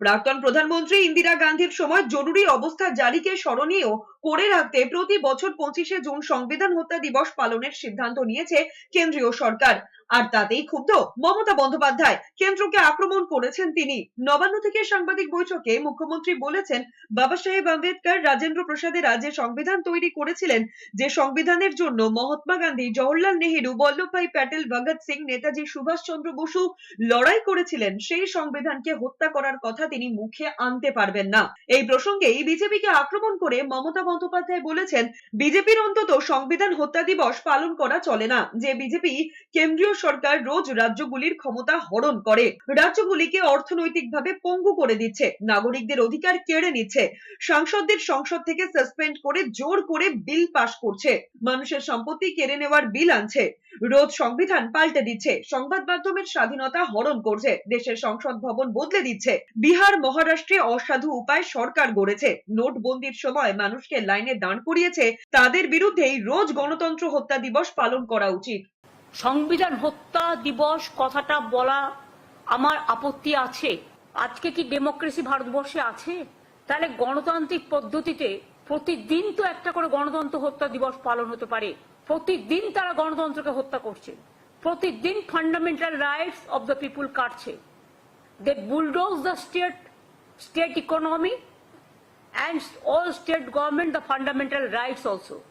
প্রাক্তন প্রধানমন্ত্রী ইন্দিরা গান্ধীর সময় জরুরি অবস্থা জারিকে স্মরণীয় করে রাখতে প্রতি বছর পঁচিশে জুন সংবিধান হত্যা দিবস পালনের সিদ্ধান্ত নিয়েছে কেন্দ্রীয় সরকার। আর তাতেই ক্ষুব্ধ মমতা বন্দ্যোপাধ্যায়। কেন্দ্রকে আক্রমণ করেছেন তিনি। নবান্ন থেকে সাংবাদিক বৈঠকে মুখ্যমন্ত্রী বলেছেন, বাবা সাহেব আম্বেদকর, রাজেন্দ্র প্রসাদেরা যে সংবিধান তৈরি করেছিলেন। যে সংবিধানের জন্য মহাত্মা গান্ধী, জওহরলাল নেহেরু বল্লভভাই প্যাটেল, ভগৎ সিং, নেতাজি সুভাষচন্দ্র বসু লড়াই করেছিলেন, সেই সংবিধানকে হত্যা করার কথা তিনি মুখে আনতে পারবেন না। এই প্রসঙ্গেই বিজেপিকে আক্রমণ করে মমতা বন্দ্যোপাধ্যায় বলেছেন, বিজেপির অন্তত সংবিধান হত্যা দিবস পালন করা চলে না, যে বিজেপি কেন্দ্রীয় সরকার রোজ রাজ্যগুলির ক্ষমতা হরণ করে। রাজ্যগুলিকে অর্থনৈতিকভাবে পঙ্গু করে দিচ্ছে, নাগরিকদের অধিকার কেড়ে নিচ্ছে, সাংসদদের সংসদ থেকে সাসপেন্ড করে জোর করে বিল পাশ করছে, মানুষের সম্পত্তি কেড়ে নেওয়ার বিল আনছে, রোজ সংবিধান পাল্টে দিচ্ছে, সংবাদ মাধ্যমের স্বাধীনতা হরণ করছে, দেশের সংসদ ভবন বদলে দিচ্ছে, বিহার মহারাষ্ট্রে অসাধু উপায় সরকার গড়েছে। নোটবন্দির সময় মানুষকে লাইনে দাঁড় করিয়েছে। তাদের বিরুদ্ধেই রোজ গণতন্ত্র হত্যা দিবস পালন করা উচিত। সংবিধান হত্যা দিবস কথাটা বলা আমার আপত্তি আছে। আজকে কি ডেমোক্রেসি ভারতবর্ষে আছে? তাহলে গণতান্ত্রিক পদ্ধতিতে প্রতিদিন তো একটা করে গণতন্ত্র হত্যা দিবস পালন হতে পারে। প্রতিদিন তারা গণতন্ত্রকে হত্যা করছে। প্রতিদিন fundamental rights of the people কাটছে। They bulldoze the state, state economy and all state government the fundamental rights also.